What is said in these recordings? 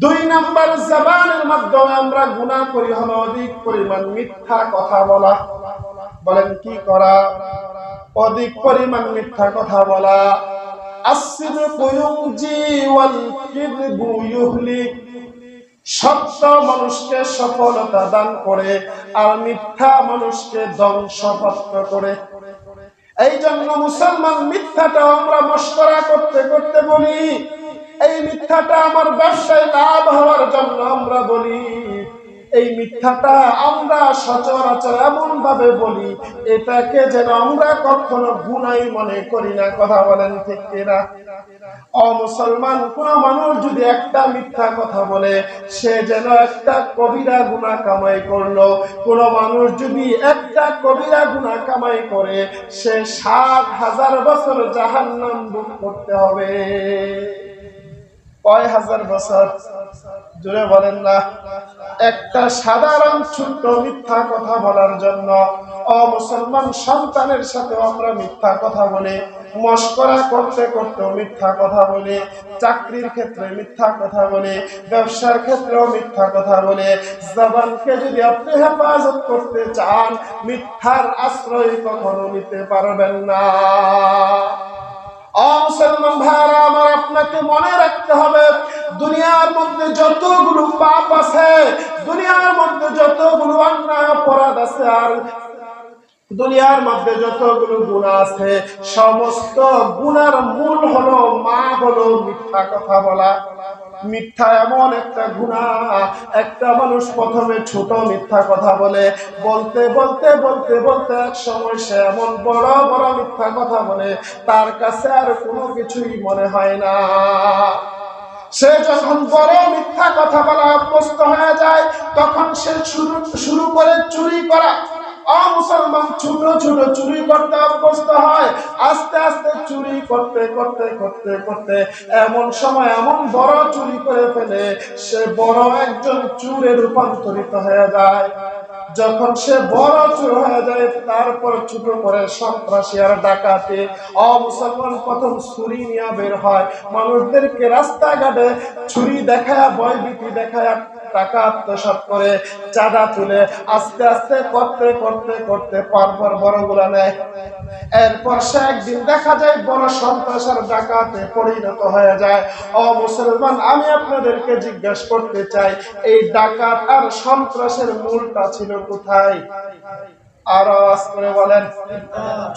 দুই নাম্বার জবানের মাধ্যমে আমরা গুনাহ করি হলো অধিক পরিমাণ মিথ্যা কথা বলা। বলেন, কি করা? অধিক পরিমাণ মিথ্যা কথা বলা। মানুষকে সফলতা দান করে আর মিথ্যা মানুষকে করে। এই জন্য মুসলমান মিথ্যাটা আমরা মস্করা করতে করতে বলি। এই মিথ্যাটা আমার ব্যবসায় লাভ হওয়ার জন্য আমরা বলি, এই মিথ্যাটা আমরা সচরাচর এমন ভাবে বলি, এটাকে যেন আমরা কখনো গুনাই মনে করি না, কথা বলেন ঠিক কিনা? অমুসলমান কোন মানুষ যদি একটা মিথ্যা কথা বলে, সে যেন একটা কবিরা গুণা কামাই করল। কোন মানুষ যদি একটা কবিরা গুণা কামাই করে, সে সাত হাজার বছর জাহান্নাম ভোগ করতে হবে। কয় হাজার বছর? জুড়ে বলেন না। একটা সাধারণ ছোট্ট মিথ্যা কথা বলার জন্য অমুসলমান সন্তানের সাথে আমরা মিথ্যা কথা বলি, মস্করা করতে করতেও মিথ্যা কথা বলে, চাকরির ক্ষেত্রে মিথ্যা কথা বলে, ব্যবসার ক্ষেত্রেও মিথ্যা কথা বলে। জবানকে যদি আপনি হেফাজত করতে চান, মিথ্যার আশ্রয় কখনো নিতে পারবেন না। অমুসলমান ভাইরা আমার আপনাকে মনে রাখতে হবে, দুনিয়ার মধ্যে যতগুলো পাপ আছে, দুনিয়ার মধ্যে যতগুলো অন্যায় অপরাধ আছে, আর দুনিয়ার মধ্যে যতগুলো গুণা আছে, সমস্ত গুণার মূল হলো মা হলো মিথ্যা কথা বলা। মিথ্যা এমন একটা গুণা, একটা মানুষ প্রথমে ছোট মিথ্যা কথা বলে, বলতে বলতে বলতে বলতে এক সময় সে এমন বড় বড় মিথ্যা কথা বলে, তার কাছে আর কোনো কিছুই মনে হয় না। সে যখন বড় মিথ্যা কথা বলা অভ্যস্ত হয়ে যায়, তখন সে শুরু শুরু করে চুরি করা। অমুসলমান ছোট ছোট চুরি করতে অভ্যস্ত হয়। আস্তে আস্তে চুরি করতে করতে করতে করতে এমন সময় এমন বড় চুরি করে ফেলে, সে বড় একজন চুরে রূপান্তরিত হয়ে যায়। যখন সে বড় চুর হয়ে যায়, তারপর ছোট করে সন্ত্রাসী আর ডাকাতে। অমুসলমান প্রথম ছুরি নিয়ে বের হয়। মানুষদেরকে রাস্তাঘাটে ছুরি দেখায়, ভয়ভীতি দেখায় টাকা আত্মসাত করে চাঁদা তুলে আস্তে আস্তে করতে করতে করতে পরপর বড়গুলা নেয়। এরপর সে একদিন দেখা যায় বড় সন্ত্রাসের ডাকাতে পরিণত হয়ে যায়। ও মুসলমান, আমি আপনাদেরকে জিজ্ঞেস করতে চাই, এই ডাকাত আর সন্ত্রাসের মূলটা ছিল কোথায়? আর করে বলেন,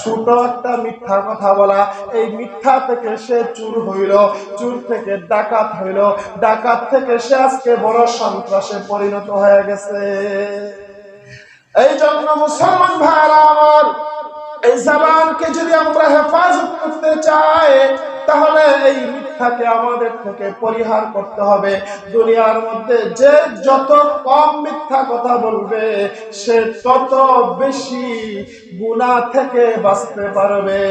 ছোট একটা মিথ্যা কথা বলা, এই মিথ্যা থেকে সে চুর হইল, চুর থেকে ডাকাত হইল, ডাকাত থেকে সে আজকে বড় সন্ত্রাসে পরিণত হয়ে গেছে। এই জন্য মুসলমান ভাইরা আমার, এই জবানকে যদি আমরা হেফাজত করতে চাই তাহলে এই মিথ্যাকে আমাদের থেকে পরিহার করতে হবে। দুনিয়ার মধ্যে যে যত কম মিথ্যা কথা বলবে, সে তত বেশি গুণা থেকে বাঁচতে পারবে।